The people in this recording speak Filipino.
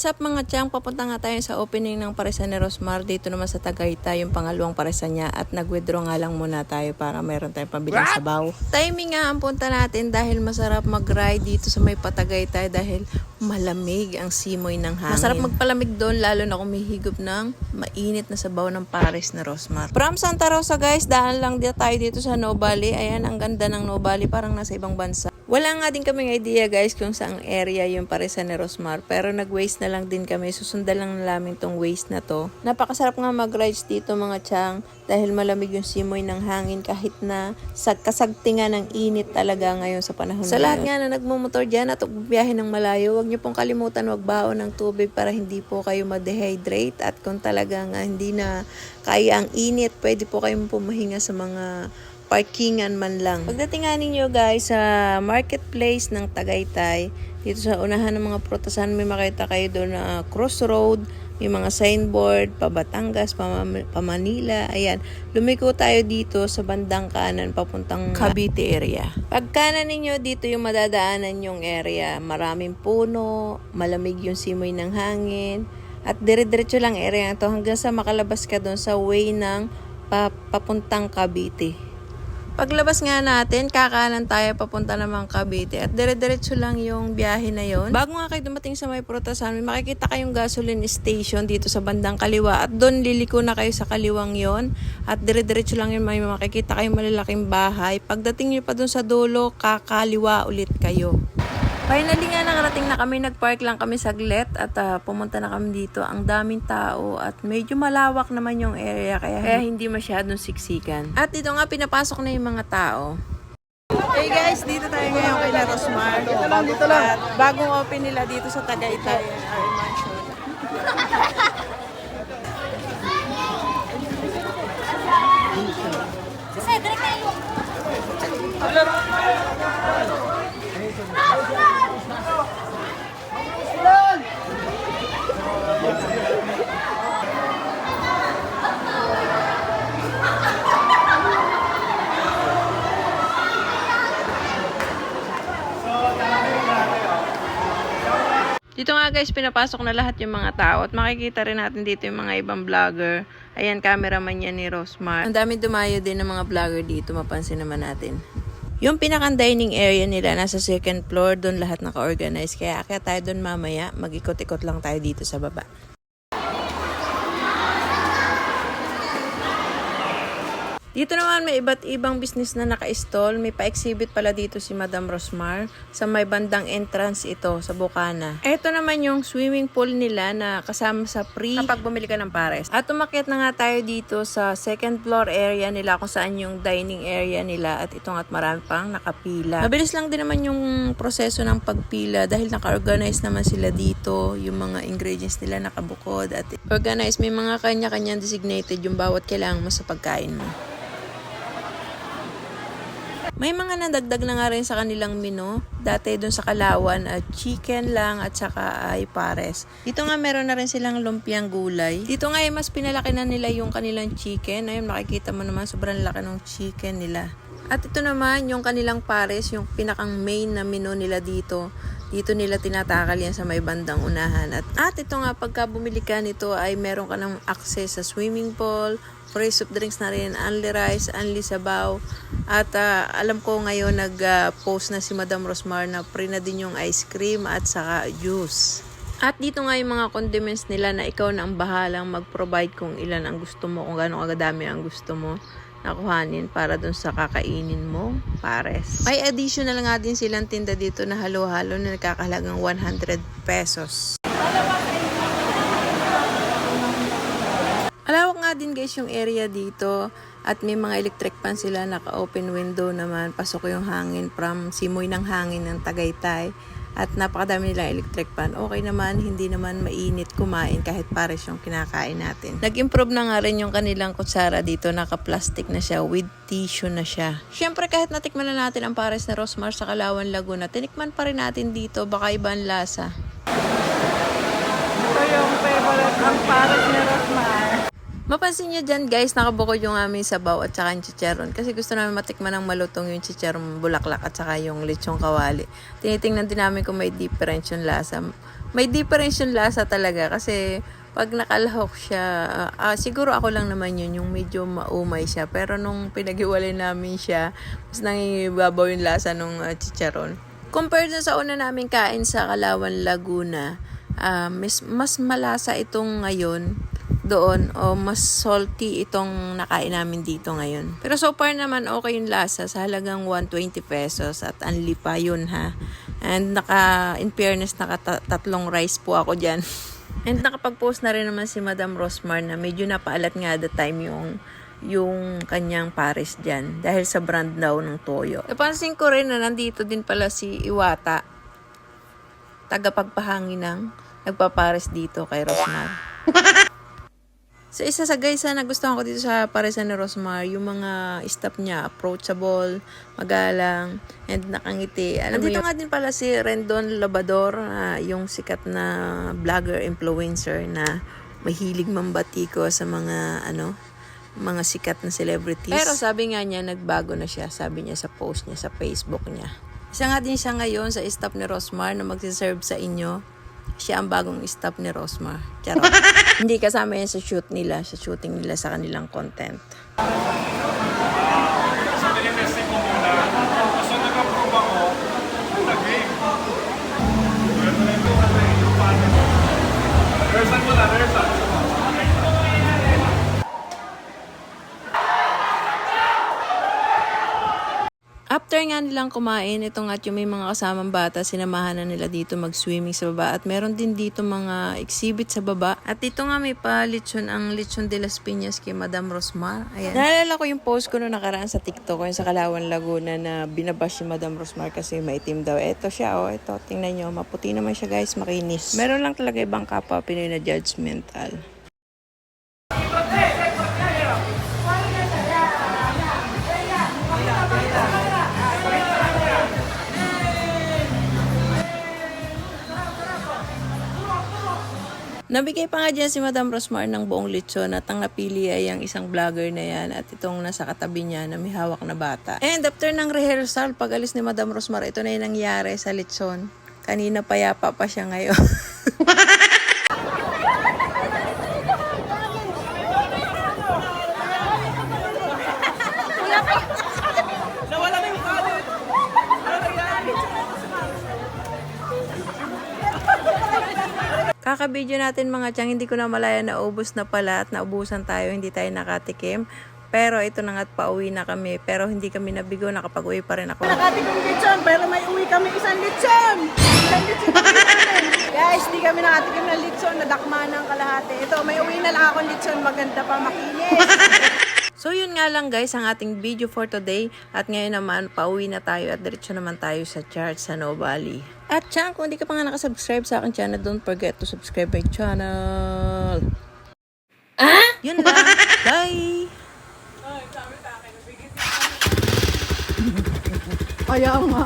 What's up mga tiyang? Papunta nga tayo sa opening ng paresa ni Rosmar dito naman sa Tagaytay, yung pangalawang paresa niya at nag-withdraw nga lang muna tayo para meron tayong pabiling sabaw. Timing nga ang punta natin dahil masarap mag-ride dito sa may Patagaytay dahil malamig ang simoy ng hangin. Masarap magpalamig doon lalo na kung may higop ng mainit na sabaw ng pares ni Rosmar. From Santa Rosa guys, daan lang dito tayo dito sa Nobali. Ayan, ang ganda ng Nobali, parang nasa ibang bansa. Wala nga din kaming idea guys kung saang area yung paresa ni Rosmar pero nag-waste na lang din kami. Susundan lang namin tong waste na to. Napakasarap nga mag-rides dito mga chang dahil malamig yung simoy ng hangin kahit na sa kasagtingan ng init talaga ngayon sa panahon Sa lahat nga na nagmumotor dyan at biyahe ng malayo, huwag niyo pong kalimutan wag baon ng tubig para hindi po kayo ma-dehydrate at kung talaga nga hindi na kaya ang init, pwede po kayong pumahinga sa mga parkingan man lang. Pagdating nga ninyo guys sa marketplace ng Tagaytay, dito sa unahan ng mga prutasan may makita kayo doon na crossroad, may mga signboard, pa Batangas, pa, pa Manila, ayan. Lumiko tayo dito sa bandang kanan papuntang Cavite area. Pag kanan ninyo, dito yung madadaanan yung area. Maraming puno, malamig yung simoy ng hangin, at dire-diretso lang area to hanggang sa makalabas ka doon sa way ng pa, papuntang Cavite. Paglabas nga natin, kakanan tayo papunta namang Cavite at dire-diretso lang yung biyahe na yon. Bago nga kayo dumating sa may prutasan, may makikita kayong gasoline station dito sa bandang kaliwa at doon liliko na kayo sa kaliwang yon at dire-diretso lang yun may makikita kayong malalaking bahay. Pagdating nyo pa doon sa dulo, kakaliwa ulit kayo. Finally nga nakarating na kami, nagpark lang kami saglit at ah, pumunta na kami dito. Ang daming tao at medyo malawak naman yung area kaya, kaya hindi masyadong siksikan. At dito nga pinapasok na yung mga tao. Hey guys, dito tayo ngayon kay Rosmar. Bago At bagong open nila dito sa Tagaytay nga guys, pinapasok na lahat yung mga tao at makikita rin natin dito yung mga ibang vlogger. Ayan, cameraman yan ni Rosmar. Ang dami dumayo din ng mga vlogger dito, mapansin naman natin. Yung pinakang dining area nila, nasa second floor, doon lahat naka-organize. Kaya kaya tayo doon mamaya, mag-ikot-ikot lang tayo dito sa baba. Dito naman may iba't ibang business na naka-stall. May pa-exhibit pala dito si Madam Rosmar. Sa may bandang entrance ito, sa Bukana. Ito naman yung swimming pool nila na kasama sa free kapag bumili ka ng pares. At umakyat na nga tayo dito sa second floor area nila kung saan yung dining area nila. At ito nga't marami pang nakapila. Mabilis lang din naman yung proseso ng pagpila dahil naka-organize naman sila dito. Yung mga ingredients nila nakabukod at organized. May mga kanya-kanyang designated yung bawat kailangan mo sa pagkain mo. May mga nadagdag na nga rin sa kanilang menu. Dati doon sa Kalawan, at chicken lang at saka ay pares. Dito nga meron na rin silang lumpiang gulay. Dito nga ay mas pinalaki na nila yung kanilang chicken. Ayun, makikita mo naman sobrang laki ng chicken nila. At ito naman yung kanilang pares, yung pinakang main na menu nila dito. Dito nila tinatakal yan sa may bandang unahan. At, at ito nga, pagka bumili ka nito ay meron ka ng access sa swimming pool, free soft drinks na rin, only rice, only sabaw. At ah, alam ko ngayon nag-post na si Madam Rosmar na free na din yung ice cream at saka juice. At dito nga yung mga condiments nila na ikaw na ang bahalang mag-provide kung ilan ang gusto mo, kung gano'ng kadami ang gusto mo nakuhanin para dun sa kakainin mo, pares. May additional nga din silang tinda dito na halo-halo na nagkakahalagang 100 pesos. Alawak nga din guys yung area dito at may mga electric fan sila naka-open window naman pasok yung hangin from simoy ng hangin ng Tagaytay at napakadami nilang electric fan. Okay naman, hindi naman mainit kumain kahit pares yung kinakain natin. Nag-improve na nga rin yung kanilang kutsara dito, naka-plastic na siya with tissue na siya. Siyempre kahit natikman na natin ang pares na Rosmar sa Kalawan Laguna, tinikman pa rin natin dito, baka iba ang lasa. Ito yung favorite ang pares ni Rosmar. Mapansin nyo dyan guys, nakabukod yung aming sabaw at saka yung chicharon. Kasi gusto namin matikman ng malutong yung chicharon bulaklak at saka yung lechong kawali. Tinitingnan din namin kung may difference yung lasa. May difference yung lasa talaga kasi pag nakalahok siya, ah, ah, siguro ako lang naman yun, yung medyo maumay siya. Pero nung pinag-iwalay namin siya, mas nangingibabaw yung lasa ng chicharon. Compared na sa una namin kain sa Kalawan, Laguna, ah, mas, mas malasa itong ngayon doon o mas salty itong nakain namin dito ngayon. Pero so far naman okay yung lasa sa halagang 120 pesos at anli pa yun ha. And naka, in fairness, naka tatlong rice po ako dyan. And nakapag-post na rin naman si Madam Rosmar na medyo napaalat nga the time yung yung kanyang pares dyan dahil sa brand daw ng toyo. Napansin ko rin na nandito din pala si Iwata tagapagpahangin ng nagpapares dito kay Rosmar. So, isa sa guys na nagustuhan ko dito sa paresan ni Rosmar, yung mga staff niya, approachable, magalang, and nakangiti. Alam dito nga din pala si Rendon Labador, ah, yung sikat na vlogger, influencer na mahilig mambatiko sa mga, ano, mga sikat na celebrities. Pero sabi nga niya, nagbago na siya, sabi niya sa post niya, sa Facebook niya. Isa nga din siya ngayon sa staff ni Rosmar na magsiserve sa inyo siya ang bagong staff ni Rosmar. Charot. Hindi kasama yan sa shoot nila, sa shooting nila sa kanilang content. Tinitesting ko muna. After nga nilang kumain, itong at yung may mga kasamang bata, sinamahan na nila dito mag-swimming sa baba. At meron din dito mga exhibit sa baba. At dito nga may pa lechon, ang lechon de las piñas kay Madam Rosmar. Ayan. Naalala ko yung post ko noong nakaraan sa TikTok, yung sa Kalawan, Laguna, na binabash si Madam Rosmar kasi maitim daw. Eto siya, oh, eto, tingnan nyo, maputi naman siya guys, makinis. Meron lang talaga ibang kapwa Pinoy na judgmental. Nabigay pa nga dyan si Madam Rosmar ng buong lechon at ang napili ay ang isang vlogger na yan at itong nasa katabi niya na may hawak na bata. And after ng rehearsal, pag alis ni Madam Rosmar, ito na yung nangyari sa lechon. Kanina payapa pa siya ngayon. Kakabidyo natin mga tiyang, hindi ko na malaya na ubus na pala at naubusan tayo, hindi tayo nakatikim. Pero ito na nga't pauwi na kami. Pero hindi kami nabigo, nakapag-uwi pa rin ako. Nakati kong lechon, pero may uwi kami isang lechon. Isang lechon. Guys, di kami nakatikim ng lechon, nadakma ng kalahati. Ito, may uwi na lang akong lechon, maganda pa, makinis. So yun nga lang guys ang ating video for today at ngayon naman pauwi na tayo at diretso naman tayo sa church sa Novali. At Chang, kung hindi ka pa nga nakasubscribe sa aking channel, don't forget to subscribe my channel. Ah? Yun lang. Bye! Kaya nga.